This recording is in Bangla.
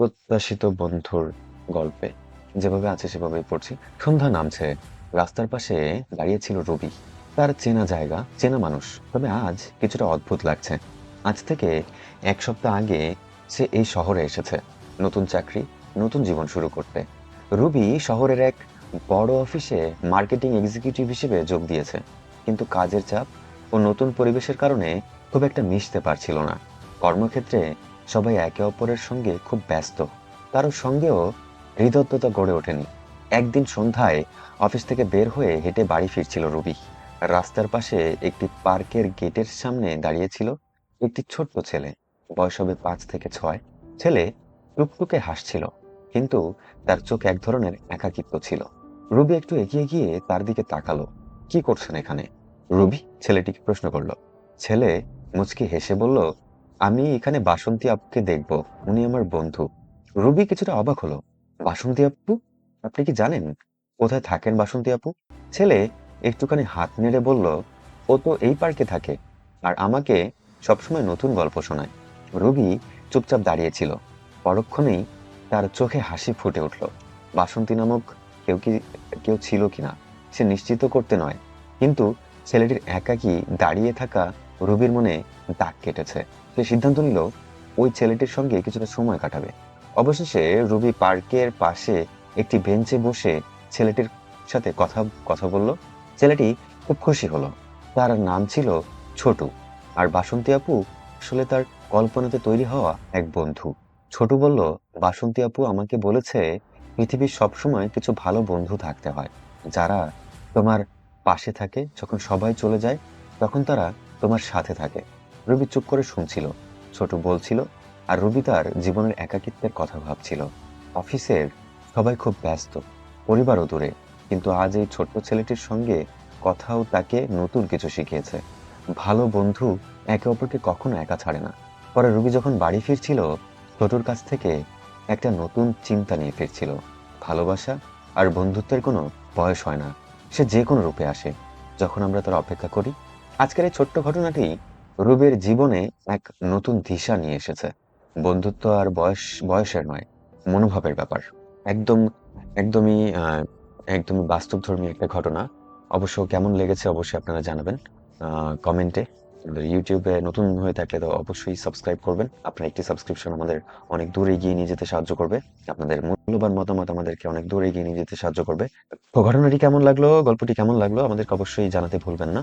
অপ্রত্যাশিত বন্ধুর গল্পে যেভাবে আছে সেভাবেই পড়ছি। সন্ধ্যা নামছে, রাস্তার পাশে দাঁড়িয়ে ছিল রবি। তার চেনা জায়গা, চেনা মানুষ। তবে আজ কিছুটা অদ্ভুত লাগছে। আজ থেকে এক সপ্তাহ আগে সে এই শহরে এসেছে। নতুন চাকরি, নতুন জীবন শুরু করতে। রুবি শহরের এক বড় অফিসে মার্কেটিং এক্সিকিউটিভ হিসেবে যোগ দিয়েছে। কিন্তু কাজের চাপ ও নতুন পরিবেশের কারণে খুব একটা মিশতে পারছিল না। কর্মক্ষেত্রে সবাই একে অপরের সঙ্গে খুব ব্যস্ত। কারোর সঙ্গেও হৃদয়তা গড়ে ওঠেনি। একদিন সন্ধ্যায় অফিস থেকে বের হয়ে হেঁটে বাড়ি ফিরছিল রুবি। রাস্তার পাশে একটি পার্কের গেটের সামনে দাঁড়িয়েছিল একটি ছোট্ট ছেলে। বয়স হবে পাঁচ থেকে ছয়। ছেলে টুকটুকে হাসছিল, কিন্তু তার চোখ এক ধরনের একাকিত্ব ছিল। রুবি একটু এগিয়ে গিয়ে তার দিকে তাকালো। কি করছেন এখানে? রুবি ছেলেটিকে প্রশ্ন করল। ছেলে মুচকি হেসে বলল আমি এখানে বাসন্তী আপুকে দেখব, উনি আমার বন্ধু। রুবি কিছুটা অবাক হলো। বাসন্তী আপু? আপনি কি জানেন? কোথায় থাকেন বাসন্তী আপু? ছেলে একটুখানি হাত নেড়ে বলল, ও তো এই পার্কে থাকে আর আমাকে সবসময় নতুন গল্প শোনায়। রুবি চুপচাপ দাঁড়িয়েছিল পরক্ষণেই তার চোখে হাসি ফুটে উঠল। বাসন্তী নামক কেউ কি, কেউ ছিল কিনা? সে নিশ্চিত করতে নয়। কিন্তু ছেলেটির একাকী দাঁড়িয়ে থাকা রুবির মনে দাগ কেটেছে। সে সিদ্ধান্ত নিল, ওই ছেলেটির সঙ্গে কিছুটা সময় কাটাবে। অবশেষে রুবি পার্কের পাশে একটি বেঞ্চে বসে ছেলেটির সাথে কথা কথা বলল। ছেলেটি খুব খুশি হলো। তার নাম ছিল ছোটু। আর বাসন্তী আপু আসলে তার কল্পনাতে তৈরি হওয়া এক বন্ধু। ছোটু বলল, বাসন্তী আপু আমাকে বলেছে, পৃথিবীর সবসময় কিছু ভালো বন্ধু থাকতে হয়। যারা তোমার পাশে থাকে, যখন সবাই চলে যায়, তখন তারা তোমার সাথে থাকে। রবি চুপ করে শুনছিল। ছোট বলছিল, আর রবি তার জীবনের একাকিত্বের কথা ভাবছিল। অফিসের সবাই খুব ব্যস্ত, পরিবারও দূরে, কিন্তু আজ এই ছোট্ট ছেলেটির সঙ্গে কথাও তাকে নতুন কিছু শিখিয়েছে। ভালো বন্ধু একে অপরকে কখনো একা ছাড়ে না। পরে রবি যখন বাড়ি ফিরছিল, ছোটর কাছ থেকে একটা নতুন চিন্তা নিয়ে ফিরছিল। ভালোবাসা আর বন্ধুত্বের কোনো বয়স হয় না, সে যে কোনো রূপে আসে। যখন আমরা তার অপেক্ষা করি আজকের এই ছোট্ট ঘটনাটি রুবের জীবনে এক নতুন দিশা নিয়ে এসেছে। বন্ধুত্ব আর বয়স, বয়সের নয়, মনোভাবের ব্যাপার। একদম, একদমই একদমই বাস্তবধর্মী একটা ঘটনা। অবশ্য কেমন লেগেছে অবশ্যই আপনারা জানাবেন কমেন্টে। ইউটিউবে নতুন হয়ে থাকলে তো অবশ্যই সাবস্ক্রাইব করবেন। আপনার একটি সাবস্ক্রিপশন আমাদের অনেক দূর এগিয়ে নিয়ে যেতে সাহায্য করবে। আপনাদের মূল্যবান মতামত আমাদেরকে অনেক দূর এগিয়ে নিয়ে যেতে সাহায্য করবে। তো ঘটনাটি কেমন লাগল, গল্পটি কেমন লাগল আমাদেরকে অবশ্যই জানাতে ভুলবেন না।